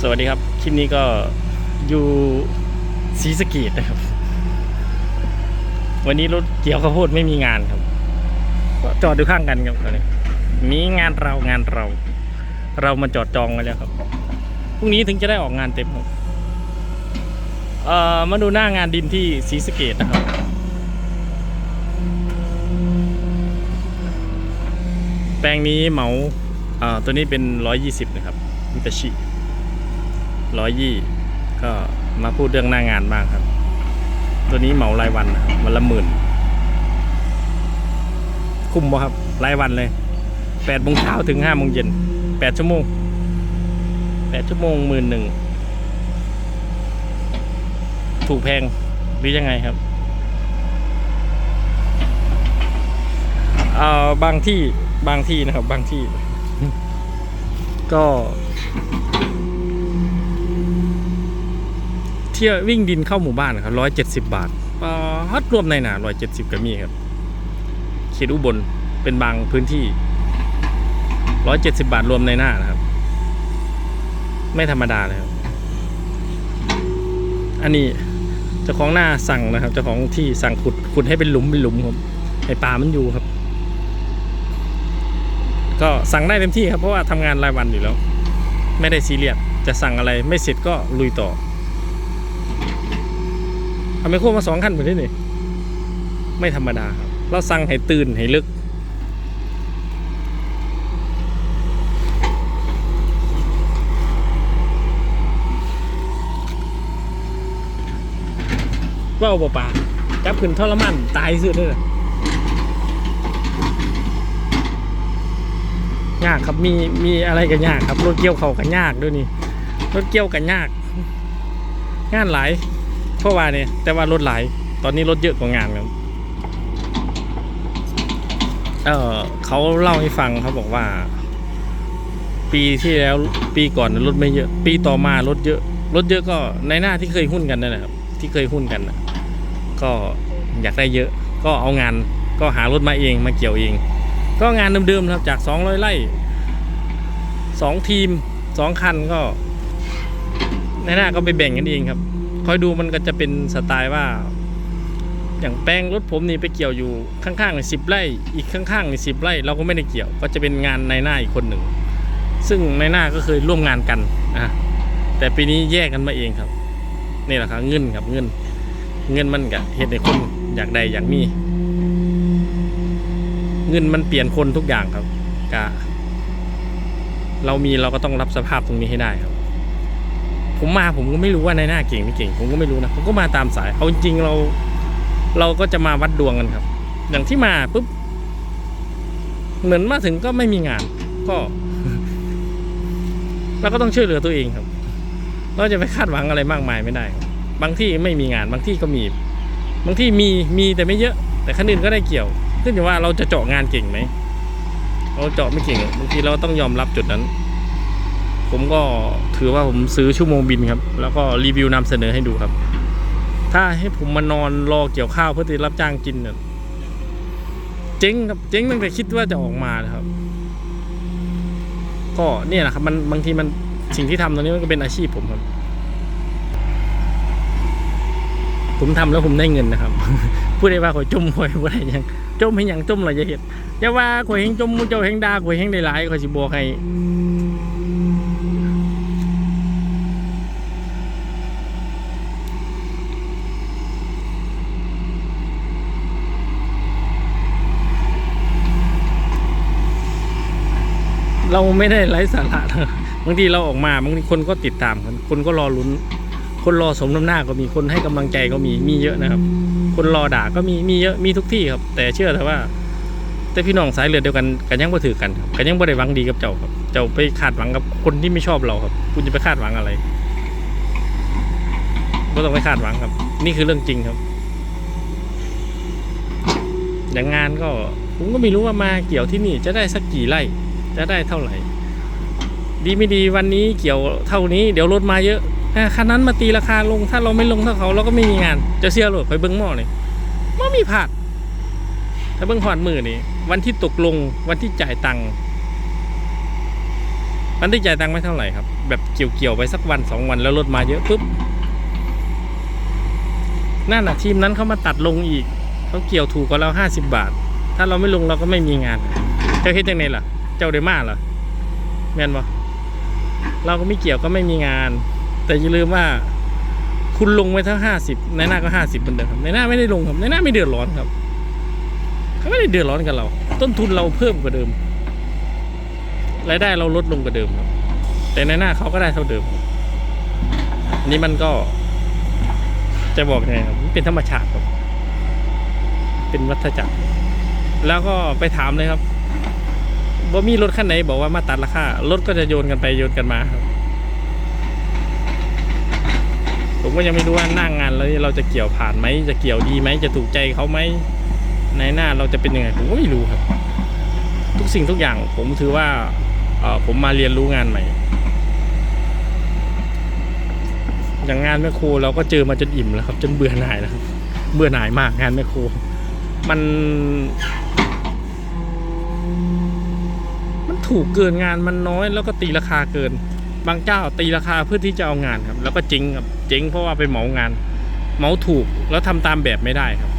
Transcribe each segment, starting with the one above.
สวัสดีครับ คลิปนี้ก็อยู่ศรีสะเกดนะครับ วันนี้รถเกี่ยวข้าวโพดไม่มีงานครับก็จอดอยู่ข้างกันครับตอนนี้มีงานเรางานเรา เรามาจอดจองกันแล้วครับพรุ่งนี้ถึงจะได้ออกงานเต็มครับเอ่อมาดูหน้างานดินที่ศรีสะเกดนะครับ แปลงนี้เหมาอ่าตัวนี้เป็น 120 นะครับมิตาชิ ร้อยยี่ก็มาพูดเรื่องหน้างานบ้างครับ ตัวนี้เหมารายวันนะครับวันละหมื่น คุ้มบ่ครับรายวันเลยแปดโมงเช้าถึงห้าโมงเย็นแปดชั่วโมงแปดชั่วโมงหมื่นหนึ่งถูกแพงหรือยังไงครับเอ่อบางที่บางที่นะครับ บางที่ ก็ เที่ยววิ่งดินเข้าหมู่บ้านครับร้อยเจ็ดสิบบาทฮัดรวมในหนาร้อยเจ็ดสิบก็มีครับเขตอุบลเป็นบางพื้นที่ร้อยเจ็ดสิบาทรวมในหน้านะครับ ไม่ธรรมดาเลยครับ อันนี้เจ้าของหน้าสั่งนะครับเจ้าของที่สั่งขุดขุดให้เป็นหลุมเป็นหลุมครับให้ปลามันอยู่ครับ ก็สั่งได้เต็มที่ครับเพราะว่าทำงานรายวันอยู่แล้ว ไม่ได้ซีเรียสจะสั่งอะไรไม่เสร็จก็ลุยต่อ เอาไมโครมาสองขั้นเหมือนนี่นี่ ไม่ธรรมดาครับ เราสั่งให้ตื่น ให้ลึก ว่าเอาปลาจับขึ้นทรมานตายสุดเลยยากครับมีมีอะไรกันยากครับรถเกี่ยวเขากันยากด้วยนี่รถเกี่ยวกันยาก งานหลาย เพราะว่าเนี่ยแต่ว่ารถหลาย ตอนนี้รถเยอะกว่างานครับเออเขาเล่าให้ฟังเขาบอกว่า ปีที่แล้วปีก่อนรถไม่เยอะ ปีต่อมารถเยอะ รถเยอะก็ในหน้าที่เคยหุ้นกันนั่นแหละครับที่เคยหุ้นกันนะก็อยากได้เยอะ ก็เอางานก็หารถมาเองมาเกี่ยวเอง ก็งานเดิมๆครับจาก 200ไร่สองทีมสองคันก็ ในหน้าก็ไปแบ่งกันเองครับ คอยดูมันก็จะเป็นสไตล์ว่า อย่างแปลงรถผมนี่ไปเกี่ยวอยู่ข้างๆสิบไร่ อีกข้างๆสิบไร่เราก็ไม่ได้เกี่ยว ก็จะเป็นงานในหน้าอีกคนหนึ่ง ซึ่งในหน้าก็เคยร่วมงานกันนะแต่ปีนี้แยกกันมาเองครับนี่แหละครับเงินครับเงิน เงินมันกับเหตุในคนอยากใดอยากมี เงินมันเปลี่ยนคนทุกอย่างครับกะเรามีเราก็ต้องรับสภาพตรงนี้ให้ได้ครับ ผมมาผมก็ไม่รู้ว่าในหน้าเก่งไม่เก่ง ผมก็ไม่รู้นะผมก็มาตามสาย เอาจริงๆเรา เราก็จะมาวัดดวงกันครับ อย่างที่มาปุ๊บเหมือนมาถึงก็ไม่มีงาน ก็เราก็ต้องช่วยเหลือตัวเองครับ เราจะไปคาดหวังอะไรมากมายไม่ได้ครับบางที่ไม่มีงานบางที่ก็มี บางที่มีมีแต่ไม่เยอะ แต่คนอื่นก็ได้เกี่ยว ขึ้นอยู่ว่าเราจะเจาะงานเก่งไหมเราเจาะไม่เก่งบางทีเราต้องยอมรับจุดนั้น ผมก็ถือว่าผมซื้อชั่วโมงบินครับ แล้วก็รีวิวนำเสนอให้ดูครับ ถ้าให้ผมมานอนรอเกี่ยวข้าวเพื่อที่รับจ้างกินเนี่ยเจ๊งครับเจ๊งตั้งแต่คิดว่าจะออกมานะครับ ก็เนี่ยแหละครับ มันบางทีมันสิ่งที่ทำตรงนี้มันก็เป็นอาชีพผมครับ ผมทำแล้วผมได้เงินนะครับ พูดได้ว่าข่อยจมข่อยบ่ได้หยังจมให้หยังจมเรจะเห็นอย่าว่าข่อยเฮงจมหมู่เจ้าเฮงดาข่อยเฮงได้หลายข่อยสิบอกให้ เราไม่ได้ไร้สาระนะบางทีเราออกมาบางทีคนก็ติดตามกันคนก็รอลุ้น คนรอสมน้ำหน้าก็มีคนให้กำลังใจก็มีมีเยอะนะครับ คนรอด่าก็มีมีเยอะมีทุกที่ครับ แต่เชื่อเถอะว่า แต่พี่น้องสายเลือดเดียวกันกันยังบ่ถือกันครับกันยังบ่ได้หวังดีกับเจ้าครับ เจ้าไปคาดหวังกับคนที่ไม่ชอบเราครับ คุณจะไปคาดหวังอะไรก็ต้องไปคาดหวังครับ นี่คือเรื่องจริงครับอย่างงานก็ผมก็ไม่รู้ว่ามาเกี่ยวที่นี่จะได้สักกี่ไร่ จะได้เท่าไหร่ ดีไม่ดีวันนี้เกี่ยวเท่านี้เดี๋ยวรถมาเยอะอะคันนั้นมาตีราคาลงถ้าเราไม่ลงเท่าเขาเราก็ไม่มีงาน จะเสียรถไปเบิ้งหม้อเลยไม่มีผาดถ้าเบิ้งหอดมือนี่วันที่ตกลงวันที่จ่ายตังค์มันได้จ่ายตังค์ไม่เท่าไหร่ครับ แบบเกี่ยวเกี่ยวไปสักวันสองวันแล้วรถมาเยอะปุ๊บนั่นน่ะทีมนั้นเขามาตัดลงอีกเขาเกี่ยวถูกกว่าเราห้าสิบบาท ถ้าเราไม่ลงเราก็ไม่มีงานจ้าคิดยังไงล่ะ เจ้าเดมาเหรอแม่นบ่เราก็ไม่เกี่ยวก็ไม่มีงาน แต่อย่าลืมว่า คุณลงไว้ทั้งห้าสิบในหน้าก็ห้าสิบเหมือนเดิมครับในหน้าไม่ได้ลงครับในหน้าไม่เดือดร้อนครับเขาไม่ได้เดือดร้อนกับเรา ต้นทุนเราเพิ่มกว่าเดิมรายได้เราลดลงกว่าเดิมครับ แต่ในหน้าเขาก็ได้เท่าเดิมอันนี้มันก็จะบอกไงครับเป็นธรรมชาติครับ เป็นวัฏจักร แล้วก็ไปถามเลยครับ ว่ามีรถคันไหนบอกว่ามาตัดราคารถก็จะโยนกันไปโยนกันมาครับ ผมก็ยังไม่รู้ว่าหน้างงานแล้วเราจะเกี่ยวผ่านไหมจะเกี่ยวดีไหมจะถูกใจเขาไหมในหน้าเราจะเป็นยังไงผมก็ไม่รู้ครับ ทุกสิ่งทุกอย่างผมถือว่าเออผมมาเรียนรู้งานใหม่ อย่างงานแม่ครูเราก็เจอมาจนอิ่มแล้วครับ จนเบื่อหน่ายแล้วครับเบื่อหน่ายมากงานแม่ครูมัน มัน ถูกเกินงานมันน้อยแล้วก็ตีราคาเกิน บางเจ้าตีราคาเพื่อที่จะเอางานครับ แล้วก็เจ๊งครับเจ๊งเพราะว่าไปเหมางาน เหมาถูกแล้วทำตามแบบไม่ได้ครับ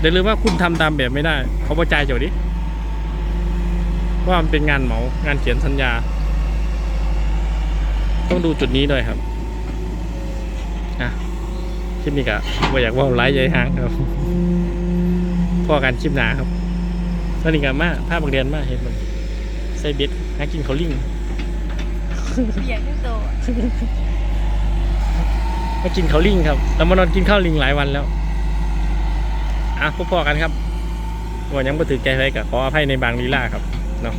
อย่าลืมว่าคุณทำตามแบบไม่ได้ เขาประจายเจ้าดิว่ามันเป็นงานเหมางานเขียนสัญญา ต้องดูจุดนี้ด้วยครับอะคลิปนี้ก็ว่าอยากว่าไลฟ์ใหญ่หางครับพอกันคลิปหนาครับสวัสดีครับมาภาพบักเรียนมากเห็นมัน ส่เบ็ดหากินเขาวลิงเบียร์ที่โตมากินข้าวลิงครับเรามานอนกินข้าวลิงหลายวันแล้วอะพบพอกันครับว่ายังมาถือใจไว้กับขออภัยในบางลีลาครับเนาะ